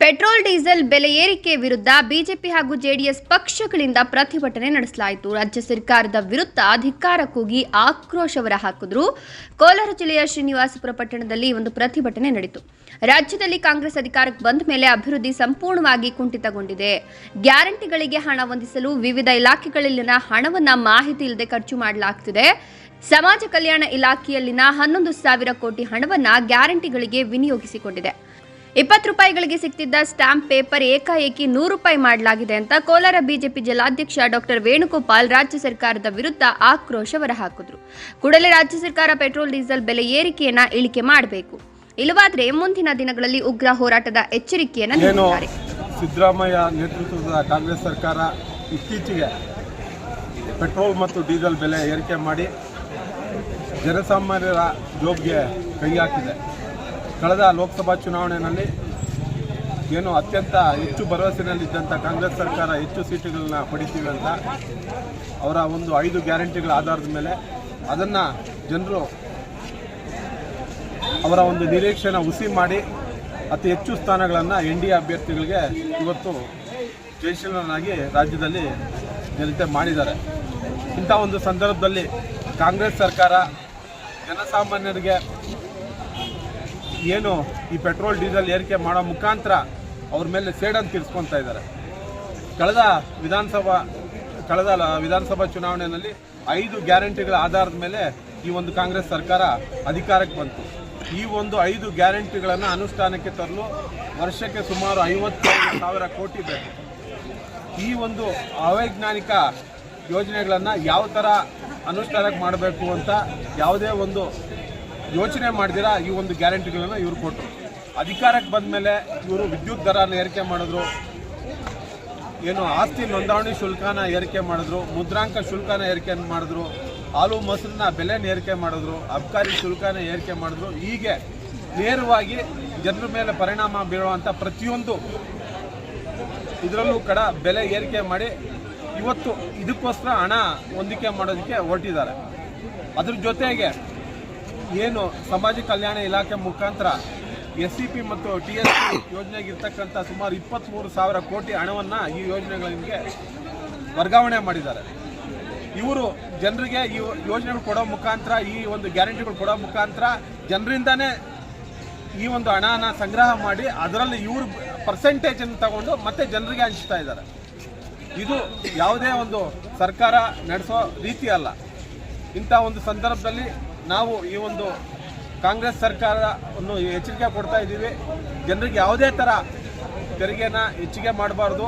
Petrol, diesel ಬೆಲೆ ಏರಿಕೆ ವಿರುದ್ಧ ಬಿಜೆಪಿ ಹಾಗೂ ಜೆಡಿಎಸ್ ಪಕ್ಷಗಳಿಂದ ಪ್ರತಿಭಟನೆ ನಡೆಸಲಾಯಿತು. ರಾಜ್ಯ ಸರ್ಕಾರದ ವಿರುದ್ಧ ಅಧಿಕಾರ ಕೂಗಿ ಆಕ್ರೋಶ ಹೊರಹಾಕಿದ್ರು. ಕೋಲಾರ ಜಿಲ್ಲೆಯ ಶ್ರೀನಿವಾಸಪುರ ಪಟ್ಟಣದಲ್ಲಿ ಒಂದು ಪ್ರತಿಭಟನೆ ನಡೆಯಿತು ರಾಜ್ಯದಲ್ಲಿ ಕಾಂಗ್ರೆಸ್ ಅಧಿಕಾರಕ್ಕೆ ಬಂದ ಮೇಲೆ ಅಭಿವೃದ್ಧಿ ಸಂಪೂರ್ಣವಾಗಿ ಕುಂಠಿತಗೊಂಡಿದೆ. ಗ್ಯಾರಂಟಿಗಳಿಗೆ ಹಣ ಹೊಂದಿಸಲು ವಿವಿಧ ಇಲಾಖೆಗಳಲ್ಲಿನ ಹಣವನ್ನು ಮಾಹಿತಿ ಇಲ್ಲದೆ ಖರ್ಚು ಮಾಡಲಾಗ್ತಿದೆ. ಸಮಾಜ ಕಲ್ಯಾಣ ಇಲಾಖೆಯಲ್ಲಿನ ಹನ್ನೊಂದು ಸಾವಿರ ಕೋಟಿ ಹಣವನ್ನು ಗ್ಯಾರಂಟಿಗಳಿಗೆ ವಿನಿಯೋಗಿಸಿಕೊಂಡಿದೆ. ಇಪ್ಪತ್ತು ರೂಪಾಯಿಗಳಿಗೆ ಸಿಗ್ತಿದ್ದ ಸ್ಟಾಂಪ್ ಪೇಪರ್ ಏಕಾಏಕಿ ನೂರು ರೂಪಾಯಿ ಮಾಡಲಾಗಿದೆ ಅಂತ ಕೋಲಾರ ಬಿಜೆಪಿ ಜಿಲ್ಲಾಧ್ಯಕ್ಷ ಡಾಕ್ಟರ್ ವೇಣುಗೋಪಾಲ್ ರಾಜ್ಯ ಸರ್ಕಾರದ ವಿರುದ್ಧ ಆಕ್ರೋಶ ಹೊರಹಾಕಿದ್ರು. ಕೂಡಲೇ ರಾಜ್ಯ ಸರ್ಕಾರ ಪೆಟ್ರೋಲ್ ಡೀಸೆಲ್ ಬೆಲೆ ಏರಿಕೆಯನ್ನ ಇಳಿಕೆ ಮಾಡಬೇಕು. ಇಲ್ಲವಾದ್ರೆ ಮುಂದಿನ ದಿನಗಳಲ್ಲಿ ಉಗ್ರ ಹೋರಾಟದ ಎಚ್ಚರಿಕೆಯನ್ನು ನೀಡಿದ್ದಾರೆ ಸಿದ್ದರಾಮಯ್ಯ ನೇತೃತ್ವದ ಕಾಂಗ್ರೆಸ್ ಸರ್ಕಾರ ಇತ್ತೀಚೆಗೆ ಪೆಟ್ರೋಲ್ ಮತ್ತು ಡೀಸೆಲ್ ಬೆಲೆ ಏರಿಕೆ ಮಾಡಿ ಜನಸಾಮಾನ್ಯರ ಜೋಬ್ಗೆ ಕೈ ಹಾಕಿದೆ. ಕಳೆದ ಲೋಕಸಭಾ ಚುನಾವಣೆಯಲ್ಲಿ ಏನು ಅತ್ಯಂತ ಹೆಚ್ಚು ಭರವಸೆಯಲ್ಲಿದ್ದಂಥ ಕಾಂಗ್ರೆಸ್ ಸರ್ಕಾರ ಹೆಚ್ಚು ಸೀಟುಗಳನ್ನ ಪಡಿತೀವಿ ಅಂತ. ಅವರ ಒಂದು ಐದು ಗ್ಯಾರಂಟಿಗಳ ಆಧಾರದ ಮೇಲೆ ಅದನ್ನು ಜನರು ಅವರ ಒಂದು ನಿರೀಕ್ಷೆನ ಹುಸಿ ಮಾಡಿ ಅತಿ ಹೆಚ್ಚು ಸ್ಥಾನಗಳನ್ನು ಎನ್ ಡಿ ಎ ಅಭ್ಯರ್ಥಿಗಳಿಗೆ ಇವತ್ತು ಜಯಶೀಲನಾಗಿ ರಾಜ್ಯದಲ್ಲಿ ಜನತೆ ಮಾಡಿದ್ದಾರೆ. ಇಂಥ ಒಂದು ಸಂದರ್ಭದಲ್ಲಿ ಕಾಂಗ್ರೆಸ್ ಸರ್ಕಾರ ಜನಸಾಮಾನ್ಯರಿಗೆ ಏನು ಈ ಪೆಟ್ರೋಲ್, ಡೀಸೆಲ್ ಏರಿಕೆ ಮಾಡೋ ಮುಖಾಂತರ ಅವ್ರ ಮೇಲೆ ಸೇಡನ್ ತೀರಿಸ್ಕೊತಾ ಇದ್ದಾರೆ. ಕಳೆದ ವಿಧಾನಸಭಾ ಕಳೆದ ವಿಧಾನಸಭಾ ಚುನಾವಣೆಯಲ್ಲಿ ಐದು ಗ್ಯಾರಂಟಿಗಳ ಆಧಾರದ ಮೇಲೆ ಈ ಒಂದು ಕಾಂಗ್ರೆಸ್ ಸರ್ಕಾರ ಅಧಿಕಾರಕ್ಕೆ ಬಂತು. ಈ ಒಂದು ಐದು ಗ್ಯಾರಂಟಿಗಳನ್ನು ಅನುಷ್ಠಾನಕ್ಕೆ ತರಲು ವರ್ಷಕ್ಕೆ ಸುಮಾರು ಐವತ್ತೈದು ಸಾವಿರ ಕೋಟಿ ಬೇಕು. ಈ ಒಂದು ಅವೈಜ್ಞಾನಿಕ ಯೋಜನೆಗಳನ್ನು ಯಾವ ಥರ ಅನುಷ್ಠಾನಕ್ಕೆ ಮಾಡಬೇಕು ಅಂತ ಯಾವುದೇ ಒಂದು ಯೋಚನೆ ಮಾಡಿದಿರಾ ಈ ಒಂದು ಗ್ಯಾರಂಟಿಗಳನ್ನು ಇವರು ಕೊಟ್ಟರು ಅಧಿಕಾರಕ್ಕೆ ಬಂದ ಮೇಲೆ ಇವರು ವಿದ್ಯುತ್ ದರನ ಏರಿಕೆ ಮಾಡಿದ್ರು. ಏನು ಆಸ್ತಿ ನೋಂದಣಿ ಶುಲ್ಕನ ಏರಿಕೆ ಮಾಡಿದ್ರು. ಮುದ್ರಾಂಕ ಶುಲ್ಕನ ಏರಿಕೆ ಮಾಡಿದ್ರು. ಹಾಲು ಮೊಸರನ್ನ ಬೆಲೆನ ಏರಿಕೆ ಮಾಡಿದ್ರು. ಅಬ್ಕಾರಿ ಶುಲ್ಕನ ಏರಿಕೆ ಮಾಡಿದ್ರು. ಹೀಗೆ ನೇರವಾಗಿ ಜನರ ಮೇಲೆ ಪರಿಣಾಮ ಬೀಳುವಂಥ ಪ್ರತಿಯೊಂದು ಇದರಲ್ಲೂ ಕಡ ಬೆಲೆ ಏರಿಕೆ ಮಾಡಿ ಇವತ್ತು ಇದಕ್ಕೋಸ್ಕರ ಹಣ ಹೊಂದಿಕೆ ಮಾಡೋದಕ್ಕೆ ಹೊರಟಿದ್ದಾರೆ. ಅದ್ರ ಜೊತೆಗೆ ಏನು ಸಮಾಜ ಕಲ್ಯಾಣ ಇಲಾಖೆ ಮುಖಾಂತರ ಎಸ್ ಸಿ ಪಿ ಮತ್ತು ಟಿ ಎಸ್ ಪಿ ಯೋಜನೆಗಿರ್ತಕ್ಕಂಥ ಸುಮಾರು ಇಪ್ಪತ್ತ್ಮೂರು ಸಾವಿರ ಕೋಟಿ ಹಣವನ್ನು ಈ ಯೋಜನೆಗಳಿಗೆ ವರ್ಗಾವಣೆ ಮಾಡಿದ್ದಾರೆ. ಇವರು ಜನರಿಗೆ ಈ ಯೋಜನೆಗಳು ಕೊಡೋ ಮುಖಾಂತರ, ಈ ಒಂದು ಗ್ಯಾರಂಟಿಗಳು ಕೊಡೋ ಮುಖಾಂತರ ಜನರಿಂದನೇ ಈ ಒಂದು ಹಣನ ಸಂಗ್ರಹ ಮಾಡಿ ಅದರಲ್ಲಿ ಇವರು ಪರ್ಸೆಂಟೇಜನ್ನು ತಗೊಂಡು ಮತ್ತೆ ಜನರಿಗೆ ಹಂಚ್ತಾ ಇದ್ದಾರೆ. ಇದು ಯಾವುದೇ ಒಂದು ಸರ್ಕಾರ ನಡೆಸೋ ರೀತಿ ಅಲ್ಲ ಇಂಥ ಒಂದು ಸಂದರ್ಭದಲ್ಲಿ ನಾವು ಈ ಒಂದು ಕಾಂಗ್ರೆಸ್ ಸರ್ಕಾರವನ್ನು ಎಚ್ಚರಿಕೆ ಕೊಡ್ತಾ ಇದ್ದೀವಿ. ಜನರಿಗೆ ಯಾವುದೇ ಥರ ತೆರಿಗೆನ ಹೆಚ್ಚಿಗೆ ಮಾಡಬಾರ್ದು.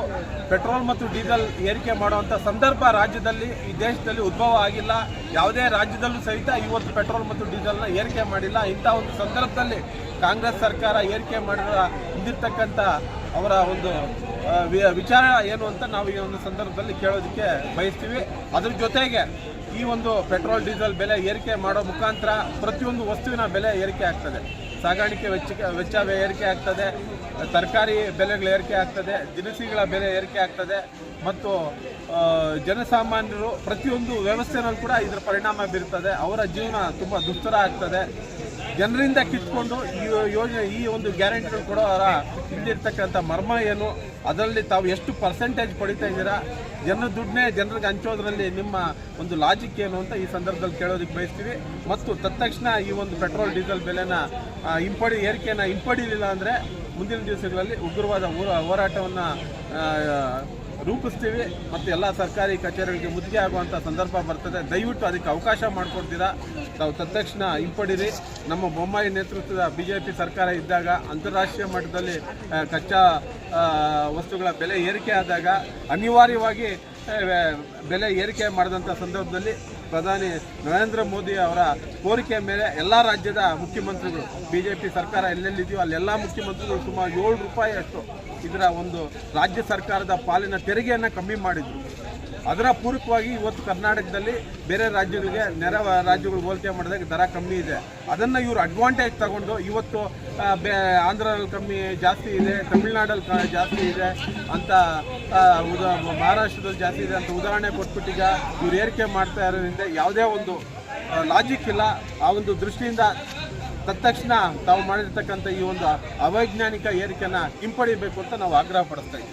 ಪೆಟ್ರೋಲ್ ಮತ್ತು ಡೀಸೆಲ್ ಏರಿಕೆ ಮಾಡುವಂಥ ಸಂದರ್ಭ ರಾಜ್ಯದಲ್ಲಿ ಈ ದೇಶದಲ್ಲಿ ಉದ್ಭವ ಆಗಿಲ್ಲ. ಯಾವುದೇ ರಾಜ್ಯದಲ್ಲೂ ಸಹಿತ ಇವತ್ತು ಪೆಟ್ರೋಲ್ ಮತ್ತು ಡೀಸೆಲ್ನ ಏರಿಕೆ ಮಾಡಿಲ್ಲ. ಇಂಥ ಒಂದು ಸಂದರ್ಭದಲ್ಲಿ ಕಾಂಗ್ರೆಸ್ ಸರ್ಕಾರ ಏರಿಕೆ ಮಾಡಿದ ಹಿಂದಿರ್ತಕ್ಕಂಥ ಅವರ ಒಂದು ವಿಚಾರ ಏನು ಅಂತ ನಾವು ಈ ಒಂದು ಸಂದರ್ಭದಲ್ಲಿ ಕೇಳೋದಕ್ಕೆ ಬಯಸ್ತೀವಿ. ಅದ್ರ ಜೊತೆಗೆ ಈ ಒಂದು ಪೆಟ್ರೋಲ್, ಡೀಸೆಲ್ ಬೆಲೆ ಏರಿಕೆ ಮಾಡೋ ಮುಖಾಂತರ ಪ್ರತಿಯೊಂದು ವಸ್ತುವಿನ ಬೆಲೆ ಏರಿಕೆ ಆಗ್ತದೆ. ಸಾಗಾಣಿಕೆ ವೆಚ್ಚ ವೆಚ್ಚ ಏರಿಕೆ ಆಗ್ತದೆ. ತರಕಾರಿ ಬೆಲೆಗಳು ಏರಿಕೆ ಆಗ್ತದೆ. ದಿನಸಿಗಳ ಬೆಲೆ ಏರಿಕೆ ಆಗ್ತದೆ. ಮತ್ತು ಜನಸಾಮಾನ್ಯರು ಪ್ರತಿಯೊಂದು ವ್ಯವಸ್ಥೆನಲ್ಲಿ ಕೂಡ ಇದರ ಪರಿಣಾಮ ಬೀರ್ತದೆ. ಅವರ ಜೀವನ ತುಂಬ ದುಸ್ತರ ಆಗ್ತದೆ. ಜನರಿಂದ ಕಿತ್ಕೊಂಡು ಈ ಯೋಜನೆ, ಈ ಒಂದು ಗ್ಯಾರಂಟಿಗಳು ಕೊಡೋರ ಇಲ್ಲಿರ್ತಕ್ಕಂಥ ಮರ್ಮ ಏನು? ಅದರಲ್ಲಿ ತಾವು ಎಷ್ಟು ಪರ್ಸೆಂಟೇಜ್ ಪಡಿತಾ ಇದ್ದೀರಾ? ಜನರ ದುಡ್ಡನ್ನೇ ಜನರಿಗೆ ಹಂಚೋದ್ರಲ್ಲಿ ನಿಮ್ಮ ಒಂದು ಲಾಜಿಕ್ ಏನು ಅಂತ ಈ ಸಂದರ್ಭದಲ್ಲಿ ಕೇಳೋದಕ್ಕೆ ಬಯಸ್ತೀವಿ. ಮತ್ತು ತತ್ಕ್ಷಣ ಈ ಒಂದು ಪೆಟ್ರೋಲ್ ಡೀಸೆಲ್ ಬೆಲೆನ ಹಿಂಪಡಿ ಏರಿಕೆಯನ್ನು ಹಿಂಪಡಿಲಿಲ್ಲ ಅಂದರೆ ಮುಂದಿನ ದಿವಸಗಳಲ್ಲಿ ಉಗ್ರವಾದ ಹೋರಾ- ಹೋರಾಟವನ್ನು ರೂಪಿಸ್ತೀವಿ ಮತ್ತು ಎಲ್ಲ ಸರ್ಕಾರಿ ಕಚೇರಿಗಳಿಗೆ ಮುತ್ತಿಗೆ ಆಗುವಂಥ ಸಂದರ್ಭ ಬರ್ತದೆ. ದಯವಿಟ್ಟು ಅದಕ್ಕೆ ಅವಕಾಶ ಮಾಡಿಕೊಡ್ತೀರಾ? ತಾವು ತತ್ಕ್ಷಣ ಹಿಂಪಡಿರಿ. ನಮ್ಮ ಬೊಮ್ಮಾಯಿ ನೇತೃತ್ವದ ಬಿ ಜೆ ಪಿ ಸರ್ಕಾರ ಇದ್ದಾಗ, ಅಂತಾರಾಷ್ಟ್ರೀಯ ಮಟ್ಟದಲ್ಲಿ ಕಚ್ಚಾ ವಸ್ತುಗಳ ಬೆಲೆ ಏರಿಕೆ ಆದಾಗ, ಅನಿವಾರ್ಯವಾಗಿ ಬೆಲೆ ಏರಿಕೆ ಮಾಡಿದಂಥ ಸಂದರ್ಭದಲ್ಲಿ ಪ್ರಧಾನಿ ನರೇಂದ್ರ ಮೋದಿ ಅವರ ಕೋರಿಕೆ ಮೇಲೆ ಎಲ್ಲ ರಾಜ್ಯದ ಮುಖ್ಯಮಂತ್ರಿಗಳು ಬಿ ಜೆ ಪಿ ಸರ್ಕಾರ ಎಲ್ಲೆಲ್ಲಿದೆಯೋ ಅಲ್ಲೆಲ್ಲ ಮುಖ್ಯಮಂತ್ರಿಗಳು ಸುಮಾರು ಏಳು ರೂಪಾಯಿ ಅಷ್ಟು ಇದರ ಒಂದು ರಾಜ್ಯ ಸರ್ಕಾರದ ಪಾಲಿನ ತೆರಿಗೆಯನ್ನು ಕಮ್ಮಿ ಮಾಡಿದ್ರು. ಅದರ ಪೂರಕವಾಗಿ ಇವತ್ತು ಕರ್ನಾಟಕದಲ್ಲಿ ಬೇರೆ ರಾಜ್ಯಗಳಿಗೆ ನೆರೆ ರಾಜ್ಯಗಳು ಹೋಲಿಕೆ ಮಾಡಿದಾಗ ದರ ಕಮ್ಮಿ ಇದೆ. ಅದನ್ನು ಇವರು ಅಡ್ವಾಂಟೇಜ್ ತಗೊಂಡು ಇವತ್ತು ಬೇ, ಆಂಧ್ರದಲ್ಲಿ ಕಮ್ಮಿ, ಜಾಸ್ತಿ ಇದೆ, ತಮಿಳ್ನಾಡಲ್ಲಿ ಕ- ಜಾಸ್ತಿ ಇದೆ ಅಂತ ಉದಾ, ಮಹಾರಾಷ್ಟ್ರದಲ್ಲಿ ಜಾಸ್ತಿ ಇದೆ ಅಂತ ಉದಾಹರಣೆ ಕೊಟ್ಬಿಟ್ಟೀಗ ಇವ್ರು ಏರಿಕೆ ಮಾಡ್ತಾ ಇರೋದ್ರಿಂದ ಯಾವುದೇ ಒಂದು ಲಾಜಿಕ್ ಇಲ್ಲ. ಆ ಒಂದು ದೃಷ್ಟಿಯಿಂದ ತತ್ಕ್ಷಣ ತಾವು ಮಾಡಿರ್ತಕ್ಕಂಥ ಈ ಒಂದು ಅವೈಜ್ಞಾನಿಕ ಏರಿಕೆಯನ್ನು ಹಿಂಪಡಿಬೇಕು ಅಂತ ನಾವು ಆಗ್ರಹ ಪಡಿಸ್ತಾ ಇದ್ದೀವಿ.